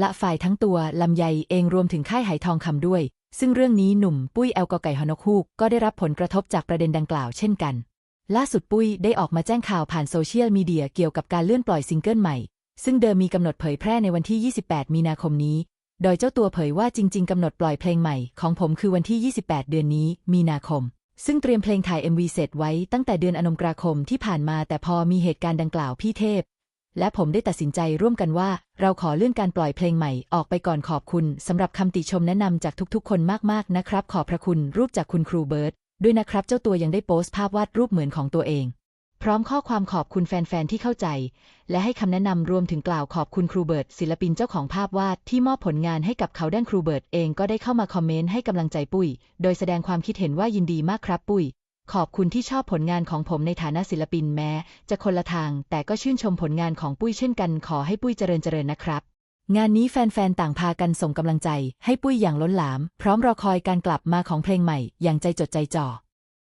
ละฝ่ายทั้งตัวลำไยเองรวมถึงค่ายไหทองคำด้วย ซึ่งเรื่องนี้หนุ่มปุ้ยแอลกอไก่ฮอนกฮูกก็ได้รับผลกระทบจากประเด็นดังกล่าวเช่นกัน ล่าสุดปุ้ยได้ออกมาแจ้งข่าวผ่านโซเชียลมีเดียเกี่ยวกับการเลื่อนปล่อยซิงเกิลใหม่ ซึ่งเดิมมีกำหนดเผยแพร่ในวันที่ 28 มีนาคมนี้ โดยเจ้าตัวเผยว่าจริง ๆกำหนดปล่อยเพลงใหม่ของผมคือวันที่ 28 เดือนนี้ มีนาคมซึ่งเตรียมเพลงถ่าย MV เสร็จไว้ตั้งแต่เดือนอนงกราคมที่ผ่านมาแต่พอมีเหตุการณ์ดังกล่าวพี่เทพ และผมได้ตัดสินใจร่วมกันว่า เราขอเลื่อนการปล่อยเพลงใหม่ออกไปก่อนขอบคุณสำหรับคำติชมแนะนำจากทุกๆ คนมากๆนะครับ ขอบพระคุณรูปจากคุณครูเบิร์ตด้วยนะครับเจ้าตัวยังได้โพสต์ภาพวาดรูปเหมือนของตัวเอง พร้อมข้อความขอบคุณแฟนๆที่เข้าใจ และให้คำแนะนำรวมถึงกล่าวขอบคุณครูเบิร์ตศิลปินเจ้าของภาพวาดที่มอบผลงานให้กับเขาด้านครูเบิร์ตเองก็ได้เข้ามาคอมเมนต์ให้กำลังใจปุ้ย โดยแสดงความคิดเห็นว่ายินดีมากครับปุ้ย ขอบคุณที่ชอบผลงานของผมในฐานะศิลปินแม้ จะคนละทาง แต่ก็ชื่นชมผลงานของปุ้ยเช่นกัน ขอให้ปุ้ยเจริญเจริญนะครับ งานนี้แฟนๆ ต่างพากันส่งกำลังใจ ให้ปุ้ยอย่างล้นหลาม พร้อมรอคอยการกลับมาของเพลงใหม่ อย่างใจจดใจจ่อ